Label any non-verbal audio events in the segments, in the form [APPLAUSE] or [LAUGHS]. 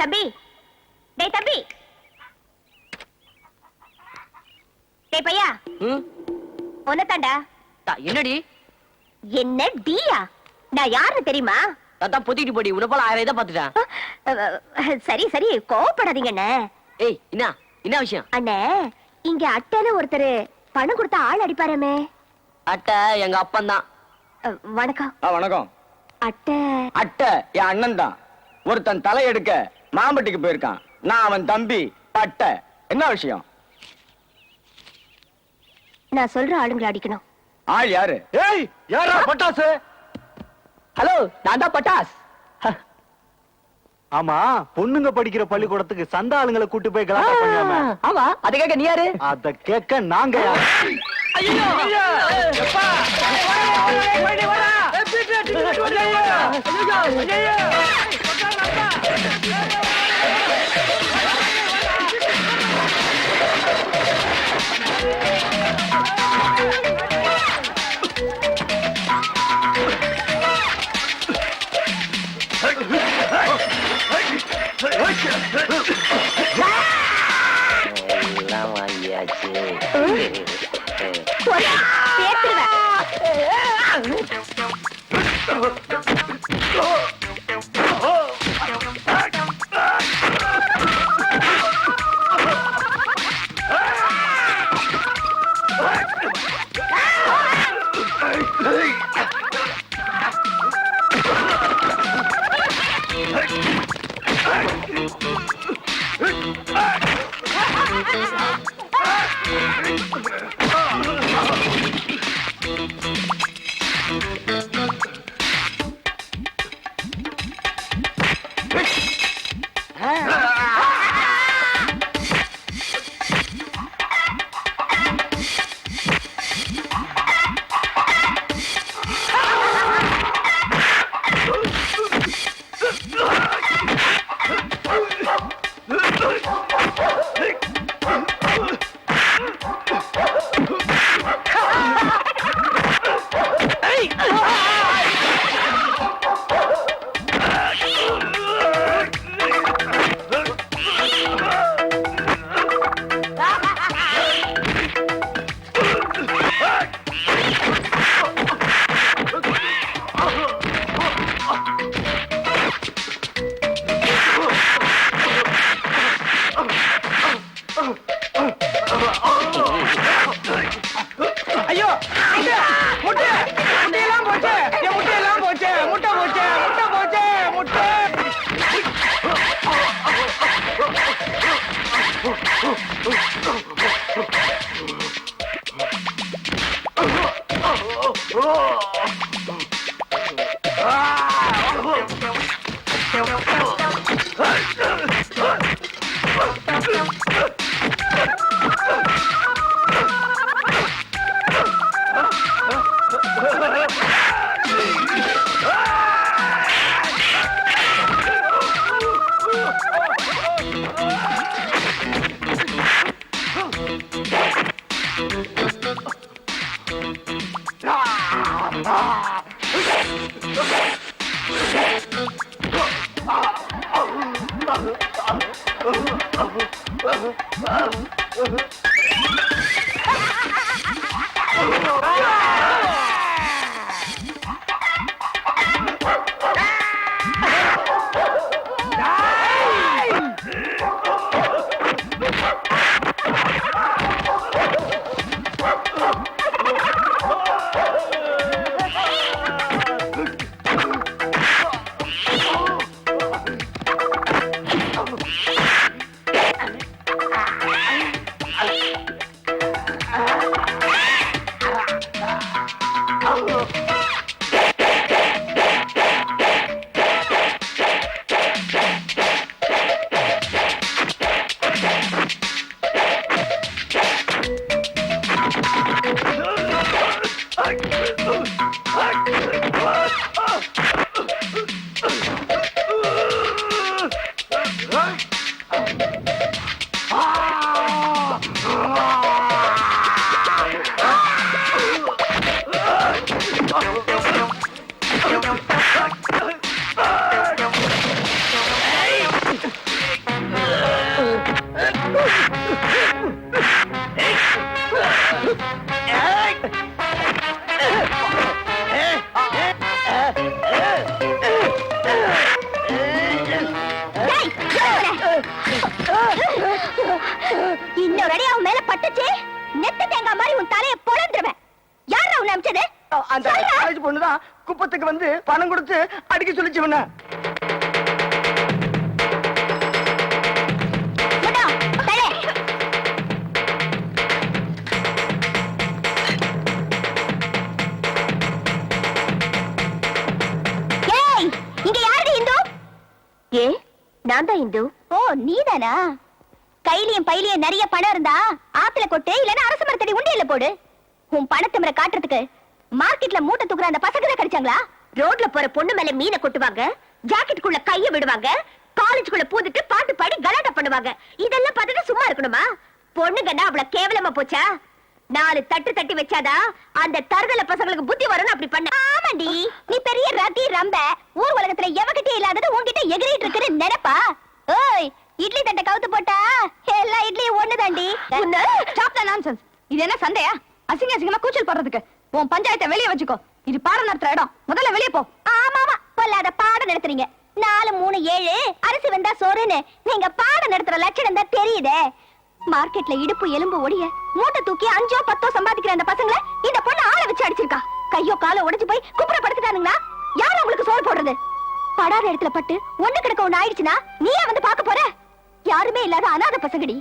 தம்பி. டேய் தம்பி. டேய் பையா. ம்? உன்னதாண்டா தா, என்னடி? என்ன டீயா? நான் யாருன்னு தெரியுமா? அதான் பொத்திட்டு போடி. உன போல ஆயிரம் இதை பாத்துட்டேன் சரி சரி. கோவப்படாதீங்க அண்ணே. ஏய் என்ன? என்ன விஷயம்? அண்ணே இங்க அட்டைன்னு ஒருத்தர் பணம் கொடுத்த ஆள் அடிப்பாரமே. அட்டை எங்க அப்பன் தான் வணக்கம். ஆ வணக்கம். அட்டை. அட்டை என் அண்ணன் தான் ஒருத்தன் தலை எடுக்க மாம்பட்டிக்கு போயிருக்கான் நான் அவன் தம்பி பட்டை என்ன விஷயம் நான் சொல்ற ஆளுங்களை அடிக்கணும் ஆள் யாரு ஏய் யாரா பட்டாசு ஹலோ நான் தான் பட்டாஸ் ஆமா பொண்ணுங்க படிக்கிற பள்ளிக்கூடத்துக்கு சந்த ஆளுங்களை கூட்டி போய் பண்ணாம ஆமா அதுக்காக நீ யாரு அத கேட்க நாங்க யாரு? Yeah. Oh, இன்னொரு அடி அவன் மேல பட்டுச்சு நெத்து தேங்காய் மாதிரி உன் அந்த. காலேஜ் பொண்ணு தான் குப்பத்துக்கு வந்து பணம் கொடுத்து அடிக்க சொல்லிச்சு உன்னை முட்டா, தலே. ஏய், இங்க யாருடி இந்து? ஏ நான் தான் இந்து ஓ நீதானா கையிலயும் பையிலயும் நிறைய பணம் இருந்தா ஆத்துல கொட்டு இல்லனா அரசு மரத்தடி உண்டியல்ல போடு உன் பணத்தை காட்டுறதுக்கு மார்க்கெட்ல மூட்டை தூக்குற அந்த பசங்க தான் கிடைச்சாங்களா? ரோட்ல போற பொண்ணு மேல மீனை கொட்டுவாங்க ஜாக்கெட்டுக்குள்ள கைய விடுவாங்க காலேஜுக்குள்ள பூந்துட்டு பாட்டு பாடி கலாட்டா பண்ணுவாங்க. இதெல்லாம் பார்த்துட்டு சும்மா இருக்கணுமா? பொண்ணுங்கன்னா அவ்வளவு கேவலமா போச்சா? நாலு தட்டு தட்டி வச்சாதா அந்த தருதல பசங்களுக்கு புத்தி வரும்னு அப்படி பண்ண ஆமாண்டி நீ பெரிய ரத்தி ரம்ப ஊர் உலகத்துல எவகிட்டே இல்லாதது உன்கிட்ட எகிரிட்டு இருக்குன்னு நினைப்பா? ஓய் இட்லி தட்டை கவுத்து போட்டா எல்லா இட்லியும் ஒண்ணுதாண்டி? இது என்ன சந்தையா அசிங்க அசிங்கமா கூச்சல் போடுறதுக்கு. உன் பஞ்சாயத்தை வெளிய வச்சுக்கோ. இது பாடம் நடத்துற இடம். முதல்ல வெளியே போ. ஆமா ஆமா பொல்லாத பாடம் நடத்துறீங்க. நாலு மூணு ஏழு. அரிசி வந்தா சோறுன்னு. நீங்க பாடம் நடத்துற லட்சணம் தான் தெரியுதே. மார்க்கெட்ல இடுப்பு எலும்பு ஒடிய மூட்டை தூக்கி அஞ்சோ பத்தோ சம்பாதிக்கிற அந்த பசங்களை இந்த பொண்ணு ஆளை வச்சு அடிச்சிருக்கா. கையோ காலோ உடைச்சு போய் குப்புற படுத்துட்டானுங்களா யார் உங்களுக்கு சோறு போடுறது? படாத இடத்துல பட்டு ஒண்ணு கிடக்க ஒண்ணு ஆயிடுச்சுன்னா நீயே வந்து பாக்க போற? யாருமே இல்லாத அனாதை பசங்கடி.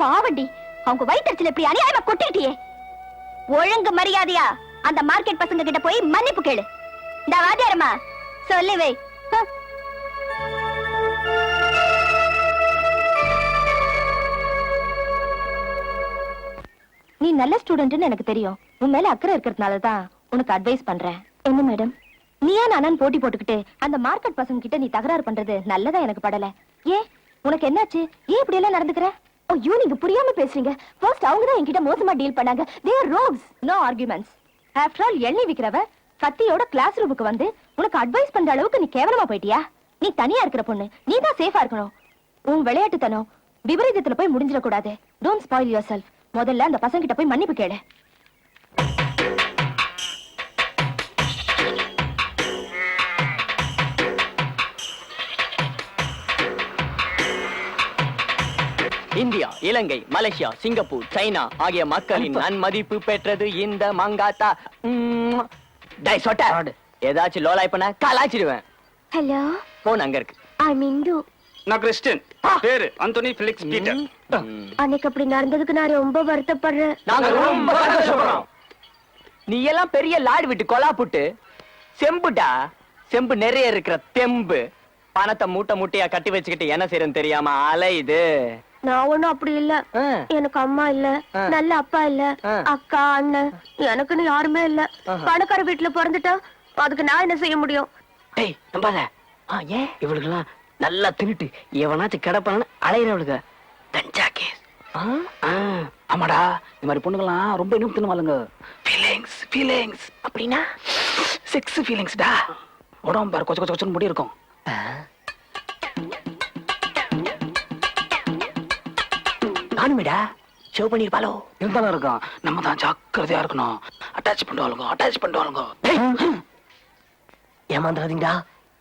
பாவண்டி அவங்க வயிற்றுல இப்படி அநியாயமா கொட்டிட்டியே ஒழுங்கு மரியாதையா? அந்த மார்க்கெட் பசங்க கிட்ட போய் மன்னிப்பு கேளு. இந்த வாத்தியாரம்மா சொல்லி வை. நீ நல்ல ஸ்டூடெண்ட்னு எனக்கு தெரியும். உன் மேல அக்கறை இருக்கிறதுனால தான் உனக்கு அட்வைஸ் பண்றேன். என்ன மேடம் நீயா நானும் போட்டி போட்டுக்கிட்டு அந்த மார்க்கெட் பசங்க கிட்ட நீ தகராறு பண்றது நல்லதா எனக்கு படல. ஏ உனக்கு என்னாச்சு? ஏன் இப்படி எல்லாம் நடந்துக்கிற? ஐயோ நீங்க புரியாம பேசுறீங்க. ஃபர்ஸ்ட் அவங்க தான் என்கிட்ட மோசமா டீல் பண்ணாங்க. They are rogues no arguments after all எண்ணெய் விக்கிறவ சத்தியோட கிளாஸ் ரூமுக்கு வந்து உனக்கு அட்வைஸ் பண்ற அளவுக்கு நீ கேவலமா போயிட்டியா? நீ தனியா இருக்கிற பொண்ணு. நீ தான் சேஃபா இருக்கணும். உன் விளையாட்டுத்தனம் விபரீதத்துல போய் முடிஞ்சிடக்கூடாது. டோன்ட் ஸ்பாயில் யுவர் செல்ஃப் முதல்ல அந்த பசங்க கிட்ட போய் மன்னிப்பு கேளு. India Ilangai Malaysia Singapore China ஆகிய மக்களின் நன்மதிப்பு பெற்றது இந்த மங்காத்தா. சொட்ட. ஏதாச்சும் லோலாய் பண்ண கலாச்சிடுவேன் ஹலோ? போன் அங்க இருக்கு. இந்து நான் கிறிஸ்டின். பேரு அந்தோனி பிலிக்ஸ் பீட்டர். அன்னைக்கு அப்படி நடந்ததுக்கு நான் ரொம்ப வருத்தப்படுறேன் நாங்க ரொம்ப சந்தோஷப்படுறோம். நீ எல்லாம் பெரிய லாடு விட்டு கொலா புட்டு. செம்புடா. செம்பு நிறைய இருக்கிற தெம்பு. பணத்தை மூட்டை மூட்டையா கட்டி வச்சுக்கிட்டு என்ன செய்யறன்னு தெரியாம அலையுது. நான் ஒண்ணும் அப்படி இல்ல. எனக்கு அம்மா இல்ல. நல்ல அப்பா இல்ல. அக்கா அண்ணன். எனக்குன்னு யாருமே இல்ல. பணக்கார வீட்டுல பிறந்துட்டா அதுக்கு நான் என்ன செய்ய முடியும்? டேய் நம்பாத. ஆ, ஏன் இவளுக்கெல்லாம் நல்லா தின்னுட்டு எவனாச்சும் கிடப்பானு அலையிறவளுங்க கஞ்சா கேஸ். ஆமாடா. இந்த மாதிரி பொண்ணுங்களாம் ரொம்ப இன்னும் தின்னுவாளுங்க ஃபீலிங்ஸ் ஃபீலிங்ஸ் அப்படின்னா செக்ஸ் ஃபீலிங்ஸ்டா உடம்பு பாரு கொச்ச கொச்ச கொச்சன்னு முடி இருக்கும் நானுமேடா ஷோ பண்ணிருப்பாளோ? இருந்தாலும் இருக்கும் நம்ம தான் ஜாக்கிரதையா இருக்கணும். அட்டாச் பண்ணுவாளுங்க அட்டாச் பண்ணுவாளுங்க ஏமாந்துடாதீங்கடா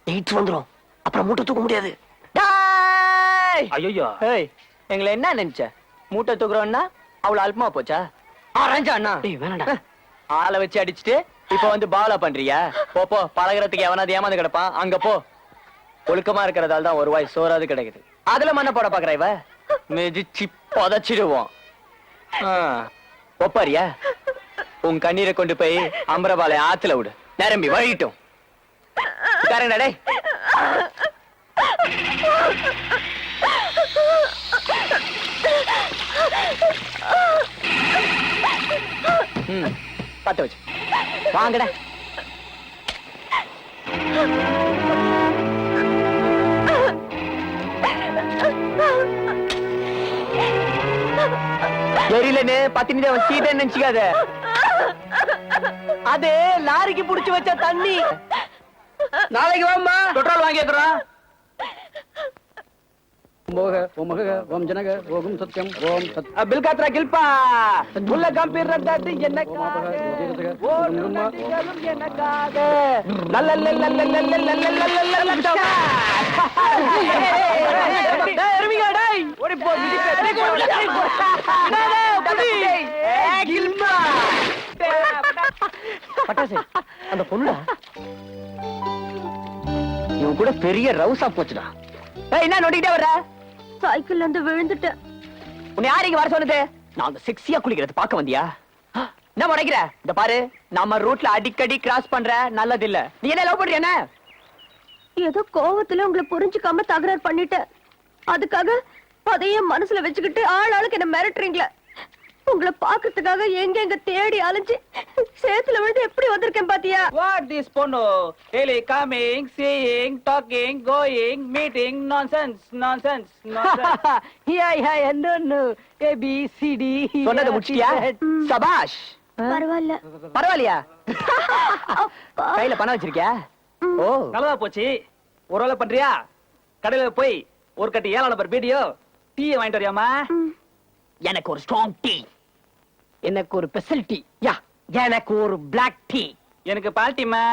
எயிட்ஸ் வந்துரும். அப்புறம் மூட்டை தூக்க முடியாது. டாய்! ஐயோ ஏய் எங்களை என்ன நினைச்ச? மூட்டை தூக்குறோம்னா அவ்வளவு அல்பமா போச்சா? ஆரஞ்சா அண்ணா. டேய் வேணாடா ஆளை வச்சு அடிச்சுட்டு இப்ப வந்து பாலா பண்றியா? போ போ. பழகுறதுக்கு எவனாவது ஏமாந்து கிடப்பான். அங்க போ. ஒழுக்கமா இருக்கிறதால தான் ஒரு வாய் சோறாது கிடைக்குது. அதுல மண்ணை போட பாக்குற இவ? மிதிச்சு புதைச்சிடுவோம். ஒப்பாரியா? உன் கண்ணீரை கொண்டு போய் அம்பரபாலை ஆத்துல விடு. நிரம்பி வழிட்டும் உட்காருங்கடா டேய். பத்த வச்சு. வாங்கடா. எரியலன்னு பத்தினி தேவன் சீதை நினைச்சுக்காத அது லாரிக்கு புடிச்சு வச்ச தண்ணி நாளைக்கு வாம்மா பெட்ரோல் வாங்கி வைக்கிறோம் ஓக ஓமக ஓம் ஜனக ஓகும் சத்யம் ஓம் சத் பில் காத்ரா கில்பா உள்ள கம்பீர் என்ன எனக்காக பட்டாசு அந்த பொண்ணுடா இவன் கூட பெரிய ரவுசா போச்சுடா. ஏய் என்ன நோண்டிக்கிட்டே வர்ற? சைக்கிள்ல இருந்து விழுந்துட்டேன். உன்னை யார் வர சொன்னது? நான் அந்த செக்ஸியா குளிக்கிறது பார்க்க வந்தியா? என்ன முறைக்கிற இந்த பாரு நம்ம ரூட்ல அடிக்கடி கிராஸ் பண்ற நல்லது இல்ல நீ என்ன லவ் என்ன? ஏதோ கோவத்துல உங்களை புரிஞ்சுக்காம தகராறு பண்ணிட்டேன். அதுக்காக அதையே மனசுல வச்சுக்கிட்டு ஆள் ஆளுக்கு என்ன மிரட்டுறீங்களே? உங்களை பாக்குறதுக்காக எங்க எங்க தேடி அலைஞ்சு சேத்துல விழுந்து எப்படி வந்திருக்கேன் பாத்தியா? What this பொண்ணு? Daily coming, seeing, talking, going, meeting, nonsense, nonsense, nonsense. சொன்னதை முடிச்சிட்டியா? சபாஷ்! பரவாயில்ல. பரவாயில்லையா. கையில பணம் வச்சிருக்கியா? ஓ. நல்லதா போச்சு. ஒரு வேலை பண்றியா? கடையில போய் ஒரு கட்டி ஏழாம் நம்பர் வீடியோ டீயை வாங்கிட்டு வரியாமா எனக்கு ஒரு ஸ்ட்ராங் டீ. எனக்கு ஒரு ஸ்பெஷல் டீ. யா எனக்கு ஒரு பிளாக் டீ. எனக்கு பால்ட்டிமா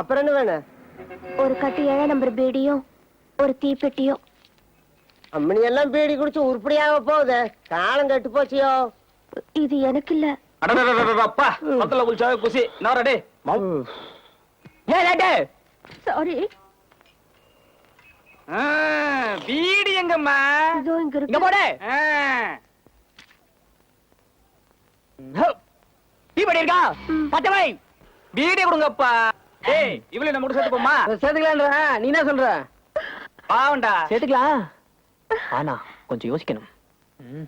அப்புறம் என்ன வேணும்? ஒரு கட்டு ஏழை நம்பர் பீடியும் ஒரு தீப்பெட்டியும். அம்மனி எல்லாம் பீடி குடிச்சு உருப்படியாக போகுது. காலம் கெட்டு போச்சியோ? இது எனக்கு இல்ல. அப்பா மொத்தல குளிச்சாவே குசி. லேட்டு சாரி வீடு எங்கம்மா? இதோ இங்க இங்க இருக்கு போடு இருக்கா? வை வீடு கொடுங்கப்பா. ஏய் இவ்வளவு என்ன முடிச்சு போமா சேர்த்துக்கலான்ற நீ என்ன சொல்ற? பாவண்டா சேர்த்துக்கலாம். [LAUGHS] ஆனா கொஞ்சம் யோசிக்கணும். ம்.